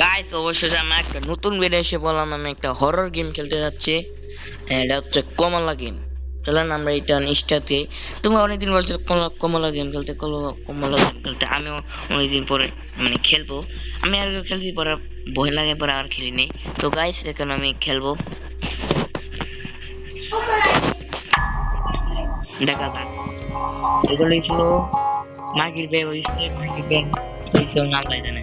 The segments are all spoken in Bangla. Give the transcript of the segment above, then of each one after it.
গাইস অবশ্যই আমি একটা নতুন ভিডিও এসে বললাম, আমি একটা হরর গেম খেলতে যাচ্ছি এটা হচ্ছে কমলা গেম চলেন আমরা এটা ইনস্টাতে তুমি অনেকদিন বলছো কমলা কমলা গেম খেলতে, কমলা গেম খেলতে। আমিও অনেকদিন পরে মানে খেলব। আমি আর খেলতে পরে, ভয় লাগে পরে আর খেলি নেই। তো গাইস এখন আমি খেলব। দেখা যাক। এগুলো ছিল মাগির ব্যাগ হয়েছে মাগির ব্যাগ না ওরা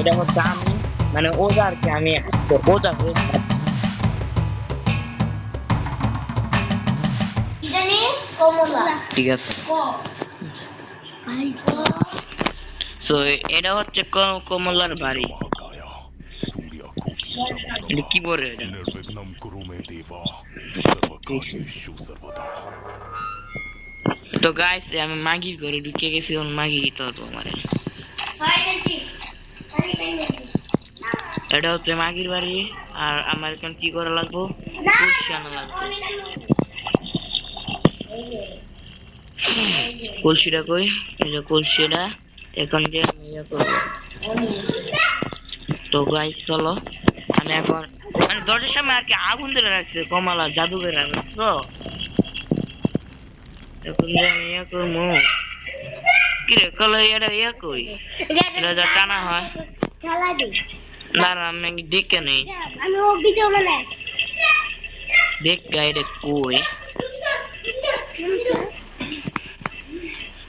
এটা হচ্ছে আমি মানে ওজারকে আমি ওজার ঠিক তো এটা হচ্ছে কমলার বাড়ি। তো গাইস আমি মাগি করে ঢুকে গেছি মাগি তো তোমার। এটা হচ্ছে মাগির বাড়ি, আর আমার এখন কি করা লাগবো? কলসি আনা লাগবে। কলসিটা কই? এই যে কলসিটা এখন যে আমি ইয়ে করব। তো গাইস চলো। আমি এখন মানে দরজার সামনে আর কি আগুন ধরে রাখছে, কমলা জাদুঘর তো এখন যে আমি ইয়ে করব। কিরে কলো এটা ইয়ে কই এটা টানা হয়। না না আমি দেখে নেই। আমি ও ভিডিও বানাই। দেখ গাইডে কই।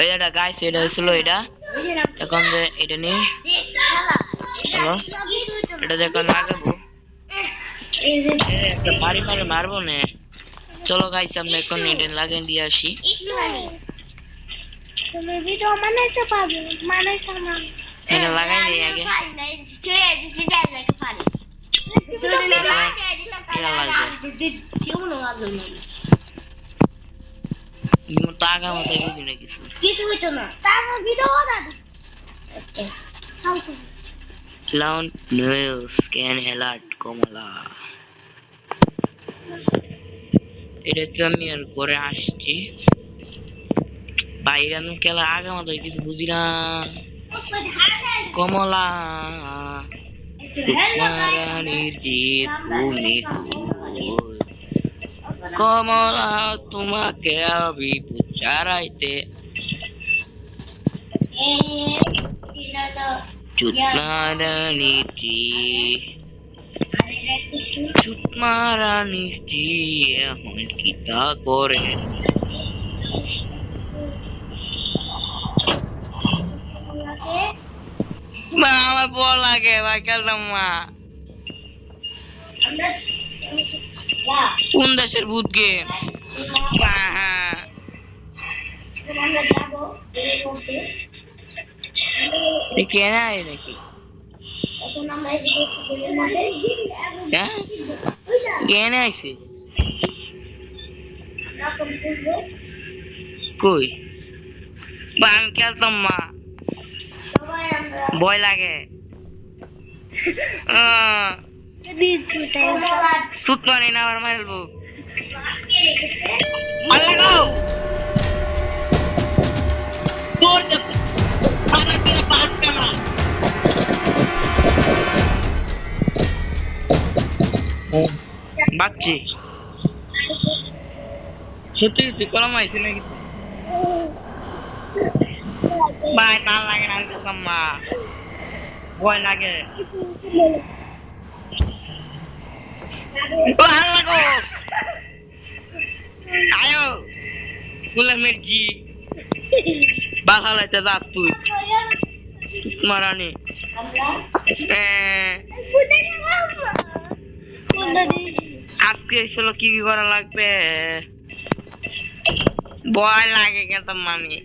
এই এটা গাইস এটা হয়েছিল এটা। এখন যে এটা নিয়ে চলো। এটা যখন লাগাবো। একটা বাড়ি মারে মারবো না। চলো গাইস আমরা এখন এটা লাগিয়ে দিয়ে আসি। তুমি ভিডিও বানাইতে পারবে বানাইতে না এটা লাগাই দিই আগে তো আগা মাথায় বুঝি না কিছু কিছু হইতো না তারপর ভিডিও বানাই Clown news can alert কমলা এটা হচ্ছে আমি আর ঘরে আসছি বাইরে আমি খেলা আগা মাথায় কিছু বুঝি না কমলা। কুমারানির যে তুমি কমলা, তোমাকে আমি চারাইতে চুতমারানির যে চুতমারানির যে এখন কি তা করে? মা, আমার বল লাগে ভাই খেলতাম মা। কোন দেশের ভূত গেম কেন আয় নাকি? হ্যাঁ? কেন আইছে কই? বা খেলতাম ভয় লাগে। চুপ করে না মারবো। আমার টাকা। বাচ্চি। সত্যি কলম আইসি নাকি? ভাই না লাগে না মা ভয় লাগে ও আল্লাহ গো আয়ো ফুলে মির্জি বাসালাইতে যাস তুই মারানি আজকে এসলো কি কি করা লাগবে ভয় লাগে কিন্তু মামি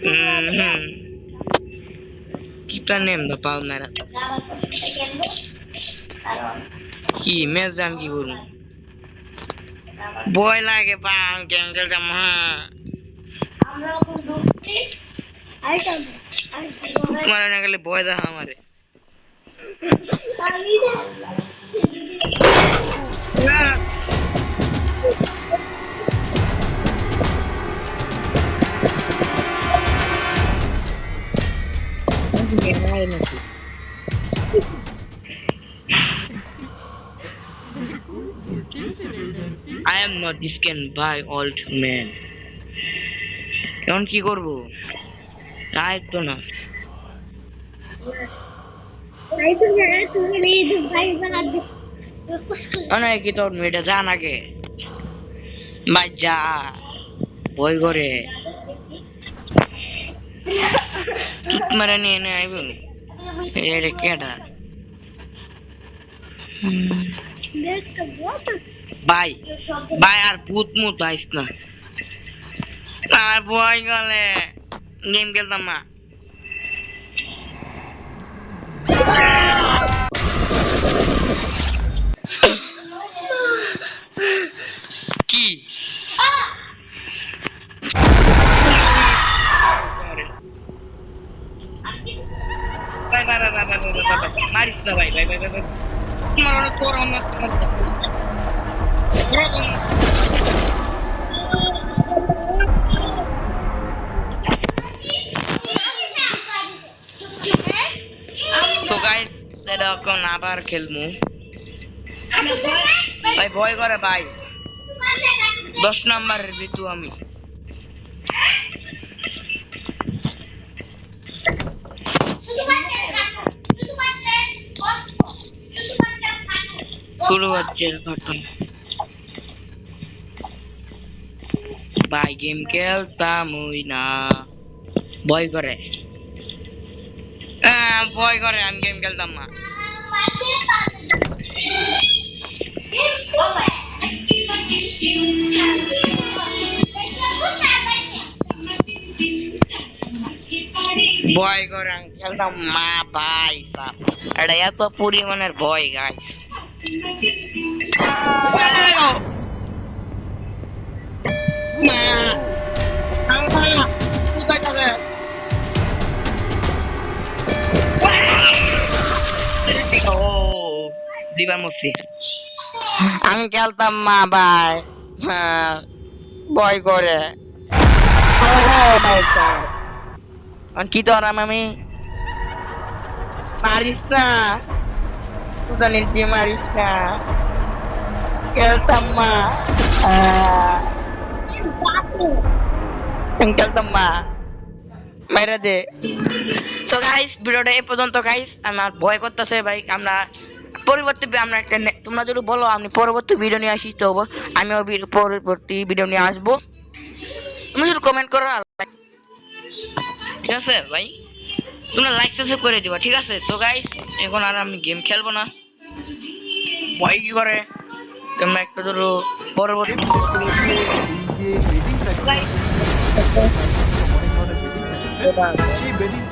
Mm -hmm. Keep the name, কি ম্যাচ দাম কি করুন বয় লাগে বাং ক্যাঙ্গেল দাম হ্যাঁ তোমার না গেলে ভয় দেখা আমারে আমি I am not this can buy old man. এখন কি করব? তাই তো না। অনেক কি তোর মেয়েটা যা নাকে ভাই যা। বই করে কিক মারে নিয়ে নে আইব এটা কেডা ভাই ভাই আর ভূত মুত আইস না আর বই গেলে গেম খেলতাম না Numărul 2 rămâne să mă তো গাইস এরকম আবার খেলব। ভাই ভয় করে ভাই। দশ নম্বরের ভিতু আমি। শুরু হচ্ছে ঘটনা ভাই গেম খেলতাম ওই না। ভয় করে। ভয় করে, আমি গেম খেলতাম না। ভয় করে, আমি খেলতাম মা ভাই এটা এত পরিমাণের ভয় গাই দিবা আমি খেলতাম মা ভাই। হ্যাঁ ভয় করে। কি তো আমি। মারিস না। তুদা নিচে মারিস না খেলতাম মা আহ, আমি খেলতাম মা মেরে দে তো গাইস ভিডিওটা এই পর্যন্ত গাইস আমার ভয় করতেছে ভাই আমরা পরবর্তী আমরা একটা তোমরা যদি বলো আমি পরবর্তী ভিডিও নিয়ে আসি তো আমিও পরবর্তী ভিডিও নিয়ে আসব। তুমি শুধু কমেন্ট করো ঠিক আছে ভাই। তোমরা লাইক সাবস্ক্রাইব করে দিবা ঠিক আছে? তো গাইস এখন আর আমি গেম খেলব না। ভয় কি করে? তোমরা একটু ধরো পরবর্তী বেডিং সাইট সেই বেডিং